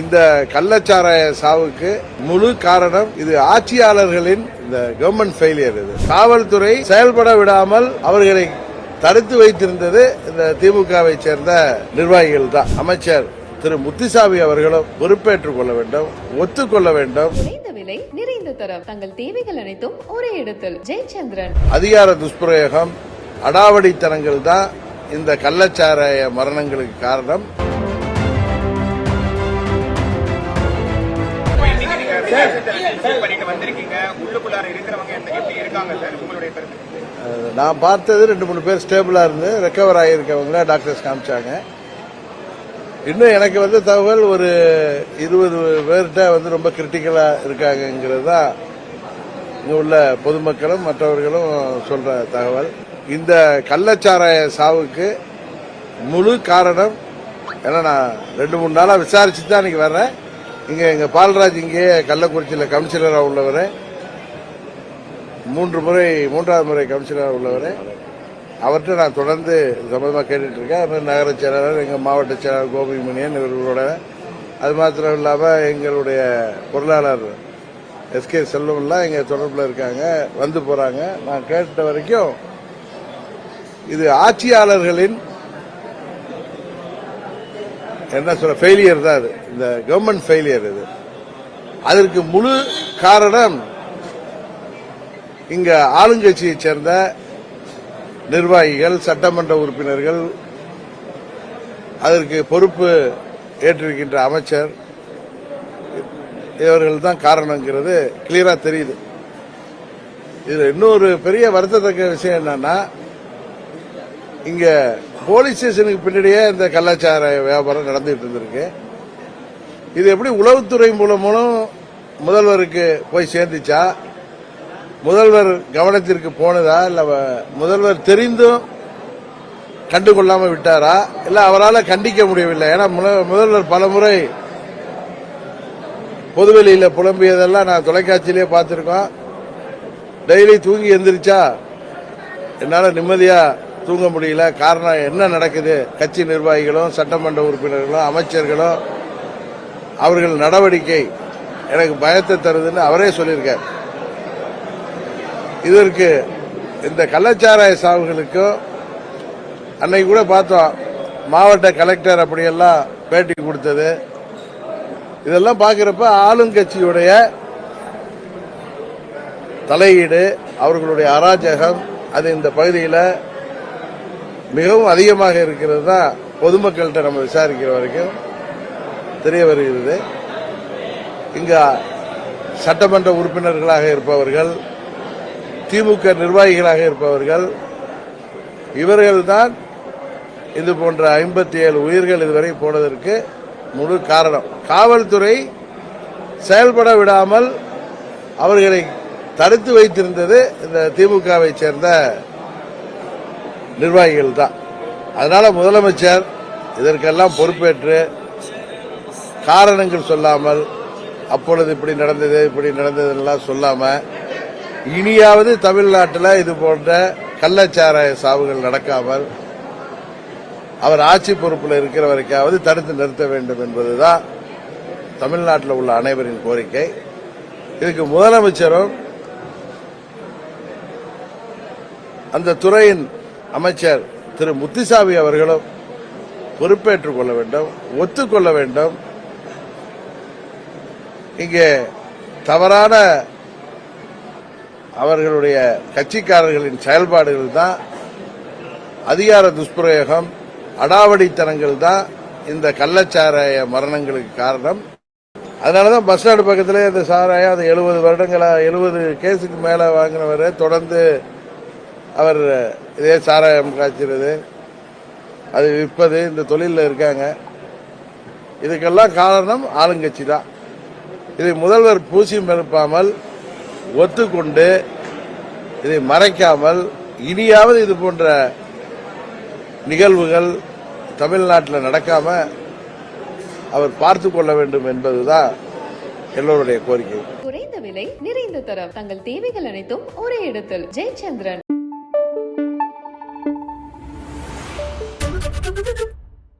இந்த கள்ளச்சாராய சாவுக்கு முழு காரணம் இது ஆட்சியாளர்களின் இந்த கவர்மெண்ட் ஃபெயிலியர் இது. காவல்துறை செயல்பட விடாமல் அவர்களை தடுத்து வைத்திருந்தது இந்த திமுகவை சேர்ந்த நிர்வாகிகள் தான். அமைச்சர் திரு முத்துசாமி அவர்களும் பொறுப்பேற்றுக் கொள்ள வேண்டும் ஒத்துக்கொள்ள வேண்டும். விலை நிறைந்த தரம். தங்கள் தேவைகள் அனைத்தும் ஒரே இடத்தில். ஜெயச்சந்திரன். அதிகார துஷ்பிரயோகம் அடாவடித்தனங்கள் தான் இந்த கள்ளச்சாராய மரணங்களுக்கு காரணம். நான் பார்த்தது ரெண்டு மூணு பேர் ஸ்டேபிளா இருந்து ரெக்கவர் ஆகியிருக்கவங்கள டாக்டர்ஸ் காமிச்சாங்க. இன்னும் எனக்கு வந்து தகவல் ஒரு இருபது பேர்கிட்ட வந்து ரொம்ப கிரிட்டிக்கலா இருக்காங்கங்கிறது தான் இங்க உள்ள பொதுமக்களும் மற்றவர்களும் சொல்ற தகவல். இந்த கள்ளச்சாராய சாவுக்கு முழு காரணம் ஏன்னா நான் ரெண்டு மூணு நாளா விசாரிச்சு தான் இன்னைக்கு வர்றேன். இங்கே எங்கள் பால்ராஜ் இங்கே கள்ளக்குறிச்சியில் கவுன்சிலராக உள்ளவர். மூன்று முறை மூன்றாவது முறை கவுன்சிலராக உள்ளவர். அவர்கிட்ட நான் தொடர்ந்து இது சம்பந்தமாக கேட்டுட்டு இருக்கேன் அப்புறம் நகர செயலாளர் எங்கள் மாவட்ட செயலாளர் கோபிமணியன் இவர்களோட. அது மாத்திரம் இல்லாமல் எங்களுடைய பொருளாளர் எஸ்கே செல்வம்லாம் எங்கள் தொடர்பில் இருக்காங்க. வந்து போகிறாங்க நான் கேட்ட வரைக்கும் இது ஆட்சியாளர்களின் என்ன சொல்ல ஃபெயிலியர் தான் அது. இந்த கவர்மெண்ட் ஃபெயிலியர் இது. அதற்கு முழு காரணம் இங்க ஆளுங்கட்சியை சேர்ந்த நிர்வாகிகள் சட்டமன்ற உறுப்பினர்கள் அதற்கு பொறுப்பு ஏற்றிருக்கின்ற அமைச்சர் இவர்கள் தான் காரணங்கிறது கிளியரா தெரியுது. இதுல இன்னொரு பெரிய வருத்தத்தக்க விஷயம் என்னன்னா இங்க போலீஸ் ஸ்டேஷனுக்கு பின்னாடியே இந்த கலாச்சார வியாபாரம் நடந்துட்டு இருந்திருக்கு. இது எப்படி உளவுத்துறை மூலமும் முதல்வருக்கு போய் சேர்ந்துச்சா? முதல்வர் கவனத்திற்கு போனதா? இல்ல முதல்வர் தெரிந்தும் கண்டுகொள்ளாம விட்டாரா? இல்ல அவரால் கண்டிக்க முடியவில்லை? ஏன்னா முத- முதல்வர் பலமுறை பொதுவெளியில புலம்பியதெல்லாம் நான் தொலைக்காட்சியிலே பார்த்திருக்கோம். டெய்லி தூங்கி எந்திரிச்சா என்னால நிம்மதியா தூங்க முடியல. காரணம் என்ன நடக்குது? கட்சி நிர்வாகிகளும் சட்டமன்ற உறுப்பினர்களும் அமைச்சர்களும் அவர்கள் நடவடிக்கை எனக்கு பயத்தை தருதுன்னு அவரே சொல்லியிருக்கார். இதற்கு இந்த கள்ளச்சாராய சாவுகளுக்கும் அன்னைக்கு கூட பார்த்தோம் மாவட்ட கலெக்டர் அப்படியெல்லாம் பேட்டி கொடுத்தது. இதெல்லாம் பார்க்குறப்ப ஆளுங்கட்சியுடைய தலையீடு அவர்களுடைய அராஜகம் அது இந்த பகுதியில் மிகவும் அதிகமாக இருக்கிறது தான் பொதுமக்கள்கிட்ட நம்ம விசாரிக்கிற வரைக்கும் தெரிய வருகிறது. இங்க சட்டமன்ற உறுப்பினர்களாக இருப்பவர்கள் திமுக நிர்வாகிகளாக இருப்பவர்கள் இவர்கள்தான் இது போன்ற ஐம்பத்தி ஏழு உயிர்கள் இதுவரை போனதற்கு முழு காரணம். காவல்துறை செயல்பட விடாமல் அவர்களை தடுத்து வைத்திருந்தது இந்த திமுகவை சேர்ந்த நிர்வாகிகள் தான் அதனால முதலமைச்சர் இதற்கெல்லாம் பொறுப்பேற்று காரணங்கள் சொல்லாமல் அப்பொழுது இப்படி நடந்தது இப்படி நடந்ததுலாம் சொல்லாம இனியாவது தமிழ்நாட்டில் இது போன்ற கள்ளச்சாராய சாவுகள் நடக்காமல் அவர் ஆட்சி பொறுப்பில் இருக்கிற வரைக்காவது தடுத்து நிறுத்த வேண்டும் என்பதுதான் தமிழ்நாட்டில் உள்ள அனைவரின் கோரிக்கை. இதுக்கு முதலமைச்சரும் அந்த துறையின் அமைச்சர் திரு முத்துசாமி அவர்களும் பொறுப்பேற்றுக் கொள்ள வேண்டும் ஒத்துக்கொள்ள வேண்டும். இங்கே தவறான அவர்களுடைய கட்சிக்காரர்களின் செயல்பாடுகள் தான் அதிகார துஷ்பிரயோகம் அடாவடித்தனங்கள் தான் இந்த கள்ளச்சாராய மரணங்களுக்கு காரணம். அதனாலதான் பஸ் ஸ்டாண்டு பக்கத்திலே இந்த சாராயம் அது எழுபது வருடங்களா எழுபது கேஸுக்கு மேலே வாங்கினவர் தொடர்ந்து அவர் இதே சாராயம் காய்ச்சிறது அது விற்பது இந்த தொழிலில் இருக்காங்க. இதுக்கெல்லாம் காரணம் ஆளுங்கட்சி தான். இதை முதல்வர் பூசியம் எழுப்பாமல் ஒத்துக்கொண்டு இதை மறைக்காமல் இனியாவது இது போன்ற நிகழ்வுகள் தமிழ்நாட்டில் நடக்காம அவர் பார்த்து கொள்ள வேண்டும் என்பதுதான் எல்லோருடைய கோரிக்கை. குறைந்த விலை நிறைந்த தரம். தங்கள் தேவைகள் அனைத்தும் ஒரே இடத்தில். ஜெயச்சந்திரன்.